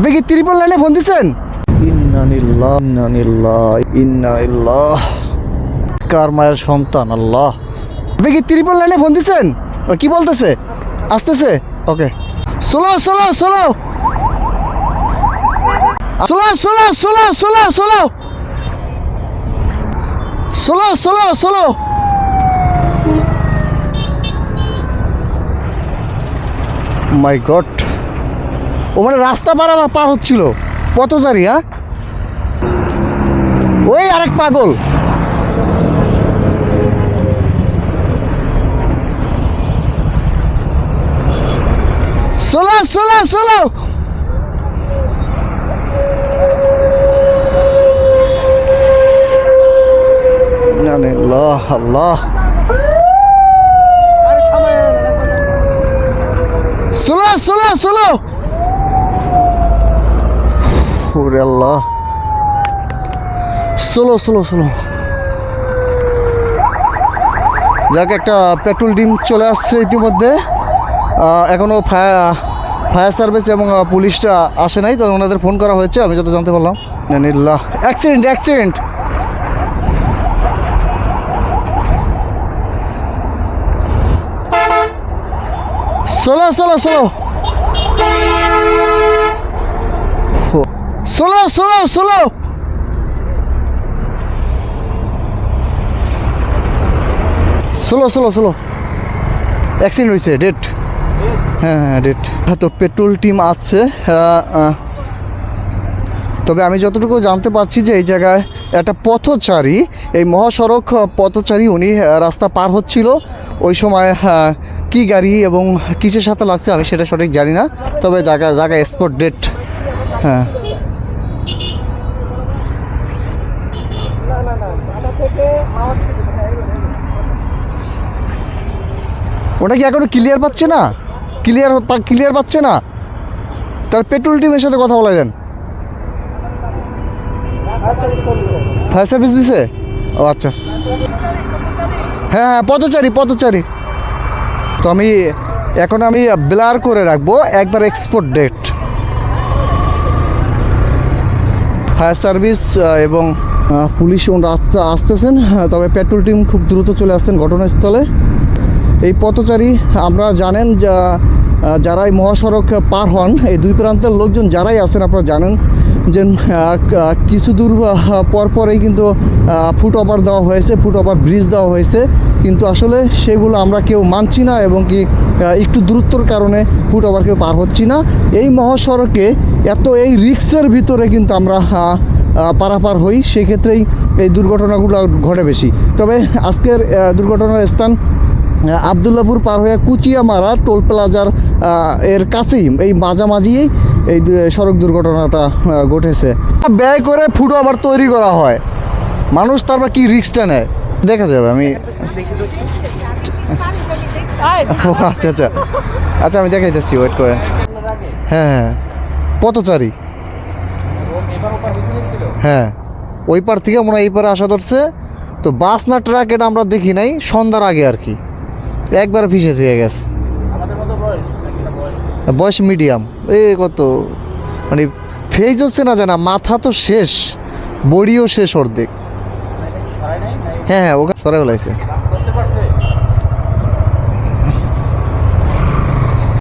আপনি কি ত্রিপল লাইনে ফোন দিচ্ছেন কার মায়ের সন্তান আল্লাহ? আপনি কি ত্রিপল লাইনে ফোন দিচ্ছেন কি বলতেছে? আসতেছে? Okay. Solo solo solo solo solo solo solo solo solo solo solo my god ও মানে রাস্তা পার পার হচ্ছিল। পথচারী হ্যাঁ? ওই আরেক পাগল। সোলো সোলো সোলো আল্লাহ। সোলো সোলো সোলো যাক একটা পেট্রোল ডিম চলে আসছে ইতিমধ্যে। আহ, এখনও ফায়ার সার্ভিস এবং পুলিশটা আসে নাই তো ওনাদের ফোন করা হয়েছে আমি যত জানতে পারলাম। জানিল্লাহ অ্যাক্সিডেন্ট অ্যাক্সিডেন্ট সোলো solo solo solo solo solo solo সোলো অ্যাক্সিডেন্ট হয়েছে ডেট হ্যাঁ হ্যাঁ ডেট তো পেট্রোল টিম আছে আহ, তবে আমি যতটুকু জানতে পারছি যে এই জায়গায় একটা পথচারী এই মহাসড়ক পথচারী উনি রাস্তা পার হচ্ছিল। ওই সময় কি গাড়ি এবং কিসের সাথে লাগছে আমি সেটা সঠিক জানি না তবে জায়গা জায়গা এক্সপোর্ট ডেট হ্যাঁ। ওটা কি এখনও ক্লিয়ার পাচ্ছে না? ক্লিয়ার ক্লিয়ার পাচ্ছে না? তার পেট্রোল টিমের সাথে কথা বলা যান ফায়ার সার্ভিস দিছে? ও আচ্ছা। হ্যাঁ হ্যাঁ পথচারী পথচারী। তো আমি এখন আমি ব্লার করে রাখব একবার এক্সপোর্ট ডেট ফায়ার সার্ভিস এবং পুলিশ রাস্তা আসতেছেন হ্যাঁ, তবে পেট্রোল টিম খুব দ্রুত চলে আসছেন ঘটনাস্থলে। এই পথচারী আমরা জানেন যা আহ, যারা এই মহাসড়ক পার হন এই দুই প্রান্তের লোকজন যারাই আছেন আপনারা জানেন যে কিছু দূর আহ, পর পরেই কিন্তু ফুট ওভার দেওয়া হয়েছে ফুট ওভার ব্রিজ দেওয়া হয়েছে। কিন্তু আসলে সেগুলো আমরা কেউ মানছি না এবং কি একটু দূরত্বর কারণে ফুট ওভার কেউ পার হচ্ছি না। এই মহাসড়কে এত এই রিক্সের ভিতরে কিন্তু আমরা পারাপার হই সেক্ষেত্রেই এই দুর্ঘটনাগুলো ঘটে বেশি। তবে আজকের দুর্ঘটনার স্থান আবদুল্লাপুর পার হয়ে কুচিয়ামারা টোল প্লাজার এর কাছেই, এই মাঝামাঝি এই সড়ক দুর্ঘটনাটা ঘটেছে। ব্যয় করে ফুটো আবার তৈরি করা হয়। মানুষ তারপর কি রিক্সটা নেয়? দেখা যাবে, আমি আচ্ছা আচ্ছা। আচ্ছা আমি দেখাইতেছি ওয়েট করেন। হ্যাঁ হ্যাঁ। পথচারী। হ্যাঁ। ওই পার থেকে হয় এই পারে আসা ধরছে। তো বাস না, ট্রাক, এটা আমরা দেখি নাই। সন্ধ্যার আগে আর কি। একবার ফিসে দিয়ে গেছে। বয়স? মিডিয়াম। এ কত? মানে ফেজ হচ্ছে না জানা মাথা তো শেষ বডিও শেষ অর্ধেক। হ্যাঁ হ্যাঁ ওকে সরাই ফেলাইছে।